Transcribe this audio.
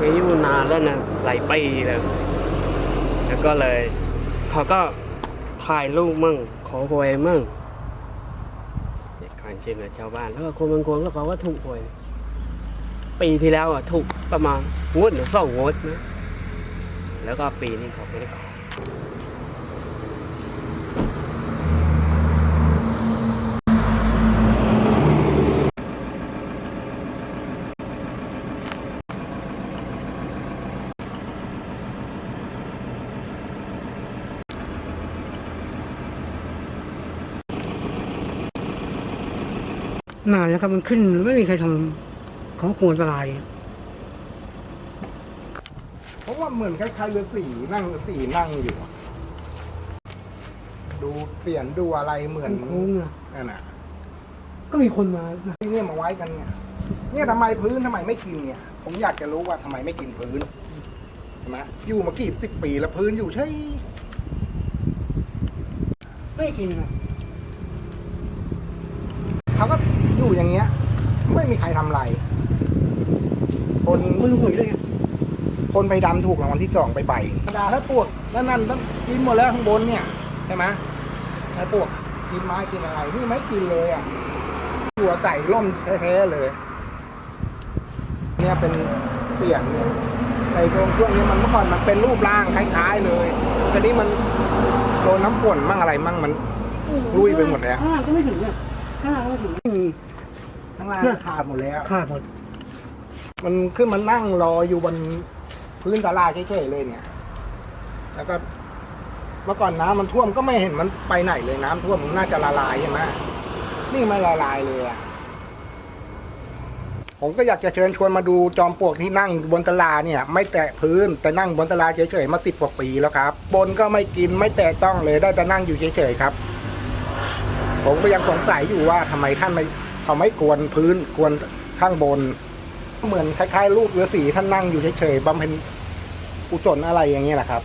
อายุนานแล้วนะหลายปีแล้วแล้วก็เลยเขาก็ถ่ายรูปมั่ง ขอหวยมั่งเนี่ยการชิมกับชาวบ้านแล้วก็คนบางคนก็เขาก็ถูกหวย ปีที่แล้วอะถูกประมาณงวดหรือสองงวดนะแล้วก็ปีนี้เขาไม่ได้ขอ นานแล้วครับมันขึ้นไม่มีใครทำของกวนอันตรายเพราะว่าเหมือนคล้ายๆเรือสีนั่งเรือสีนั่งอยู่อะดูเสียนดูอะไรเหมือนโค้งๆอะนั่นน่ะก็มีคนมาที่เนี่ยมาไว้กันเนี่ยเนี่ยทำไมพื้นทำไมไม่กินเนี่ย ผมอยากจะรู้ว่าทำไมไม่กินพื้นใช่ไหมอยู่มากี่สิบปีแล้วพื้นอยู่ใช่ ไม่กินอะ เขาก็อยู่อย่างเงี้ย ไม่มีใครทำอะไร คน คนหวยด้วยไง คนไปดำถูกรางวัลที่สองไปใบธรรมดาถ้าปวกแล้วนั่นต้องกินหมดแล้วข้างบนเนี่ยใช่ไหมถ้าปวกกินไม้กินอะไรนี่ไม่กินเลยอะหัวใส่ร่มแท้ๆเลย เนี่ยเป็นเสียงเนี่ยในตรงช่วงนี้มันเมื่อก่อนมันเป็นรูปร่างคล้ายๆเลยแต่นี้มันโดนน้ำฝนมั่งอะไรมั่งมันลุยไปหมดแล้วข้างล่างก็ไม่ถึงเนี่ยข้างล่างก็ไม่ถึงข้างล่างขาดหมดแล้วขาดหมด มันขึ้นมานั่งรออยู่บน พื้นตลาดเฉยๆเลยเนี่ย แล้วก็เมื่อก่อนน้ำมันท่วมก็ไม่เห็นมันไปไหนเลยน้ำท่วมมันน่าจะละลายใช่ไหมนี่ไม่ละลายเลยอะผมก็อยากจะเชิญชวนมาดูจอมปลวกที่นั่งบนตลาเนี่ย ไม่แตะพื้นแต่นั่งบนตลาเฉยๆมาสิบกว่าปีแล้วครับ บนก็ไม่กินไม่แตะต้องเลยได้แต่นั่งอยู่เฉยๆครับ ผมก็ยังสงสัยอยู่ว่าทำไมท่านไม่เขาไม่กวนพื้นกวนข้างบน เหมือนคล้ายๆรูปฤาษีท่านนั่งอยู่เฉยๆบำเพ็ญกุศลอะไรอย่างเงี้ยแหละครับ